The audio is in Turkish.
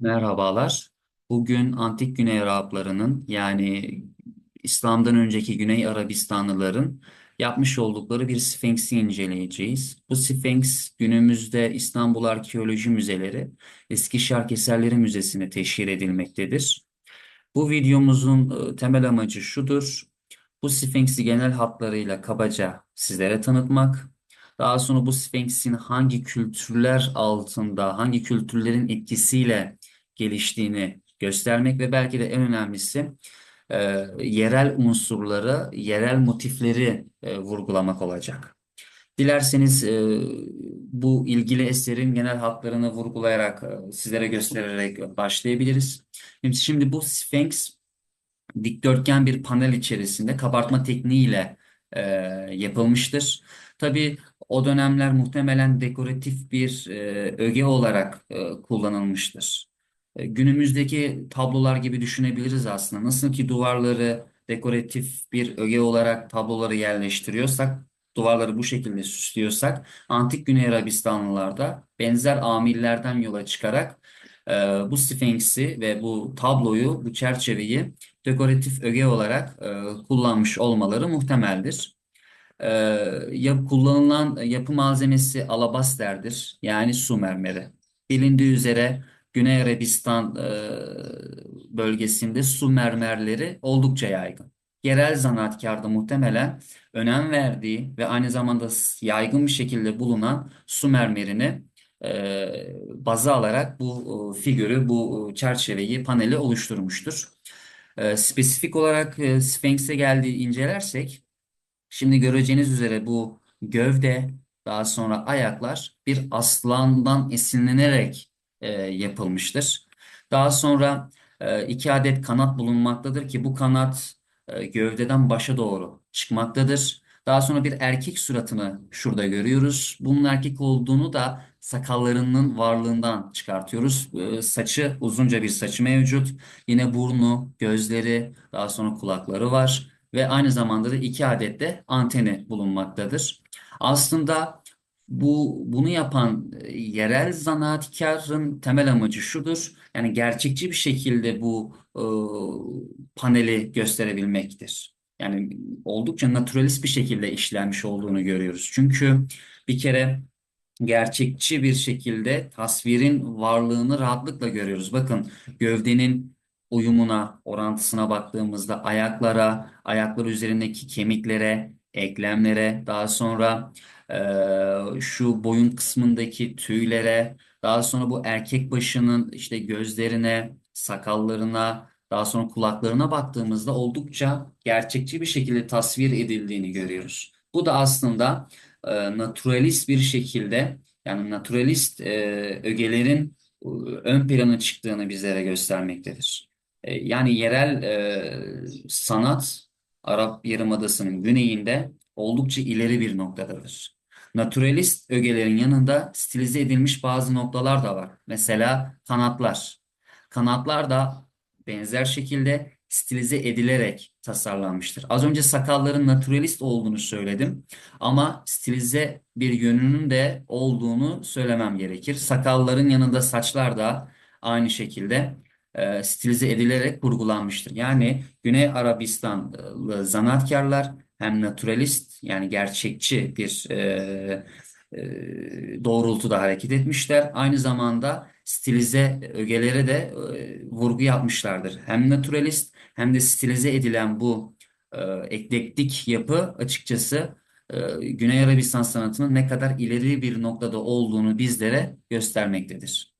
Merhabalar. Bugün antik Güney Araplarının yani İslam'dan önceki Güney Arabistanlıların yapmış oldukları bir Sfenks'i inceleyeceğiz. Bu Sfenks günümüzde İstanbul Arkeoloji Müzeleri Eski Şark Eserleri Müzesi'ne teşhir edilmektedir. Bu videomuzun e, temel amacı şudur. Bu Sphinx'i genel hatlarıyla kabaca sizlere tanıtmak. Daha sonra bu Sphinx'in hangi kültürler altında, hangi kültürlerin etkisiyle geliştiğini göstermek ve belki de en önemlisi e, yerel unsurları, yerel motifleri e, vurgulamak olacak. Dilerseniz e, bu ilgili eserin genel hatlarını vurgulayarak e, sizlere göstererek başlayabiliriz. Şimdi, şimdi bu Sphinx dikdörtgen bir panel içerisinde kabartma tekniğiyle e, yapılmıştır. Tabii o dönemler muhtemelen dekoratif bir e, öge olarak e, kullanılmıştır. E, günümüzdeki tablolar gibi düşünebiliriz aslında. Nasıl ki duvarları dekoratif bir öge olarak tabloları yerleştiriyorsak, duvarları bu şekilde süslüyorsak, antik Güney Arabistanlılarda benzer amillerden yola çıkarak e, bu Sphinx'i ve bu tabloyu, bu çerçeveyi dekoratif öge olarak e, kullanmış olmaları muhtemeldir. E, yap, kullanılan yapı malzemesi alabasterdir. Yani su mermeri. Bilindiği üzere Güney Arabistan e, bölgesinde su mermerleri oldukça yaygın. Yerel zanaatkarda muhtemelen önem verdiği ve aynı zamanda yaygın bir şekilde bulunan su mermerini e, baza alarak bu e, figürü, bu çerçeveyi, paneli oluşturmuştur. Spesifik olarak Sphinx'e geldiği incelersek, şimdi göreceğiniz üzere bu gövde, daha sonra ayaklar bir aslandan esinlenerek e, yapılmıştır. Daha sonra e, iki adet kanat bulunmaktadır ki bu kanat e, gövdeden başa doğru çıkmaktadır. Daha sonra bir erkek suratını şurada görüyoruz. Bunun erkek olduğunu da sakallarının varlığından çıkartıyoruz. Ee, saçı uzunca bir saçı mevcut. Yine burnu, gözleri, daha sonra kulakları var ve aynı zamanda da iki adet de anteni bulunmaktadır. Aslında bu bunu yapan e, yerel zanaatkarın temel amacı şudur. Yani gerçekçi bir şekilde bu e, paneli gösterebilmektir. Yani oldukça naturalist bir şekilde işlenmiş olduğunu görüyoruz. Çünkü bir kere gerçekçi bir şekilde tasvirin varlığını rahatlıkla görüyoruz. Bakın gövdenin uyumuna, orantısına baktığımızda ayaklara, ayaklar üzerindeki kemiklere, eklemlere, daha sonra e, şu boyun kısmındaki tüylere, daha sonra bu erkek başının işte gözlerine, sakallarına, daha sonra kulaklarına baktığımızda oldukça gerçekçi bir şekilde tasvir edildiğini görüyoruz. Bu da aslında e, naturalist bir şekilde yani naturalist e, ögelerin e, ön plana çıktığını bizlere göstermektedir. E, yani yerel sanat Arap Yarımadası'nın güneyinde oldukça ileri bir noktadadır. Naturalist ögelerin yanında stilize edilmiş bazı noktalar da var. Mesela kanatlar. Kanatlar da benzer şekilde stilize edilerek tasarlanmıştır. Az önce sakalların naturalist olduğunu söyledim ama stilize bir yönünün de olduğunu söylemem gerekir. Sakalların yanında saçlar da aynı şekilde e, stilize edilerek kurgulanmıştır. Yani Güney Arabistanlı zanaatkarlar hem naturalist yani gerçekçi bir e, e, doğrultuda hareket etmişler. Aynı zamanda stilize ögelere de e, vurgu yapmışlardır. Hem naturalist hem de stilize edilen bu e, eklektik yapı açıkçası e, Güney Arabistan sanatının ne kadar ileri bir noktada olduğunu bizlere göstermektedir.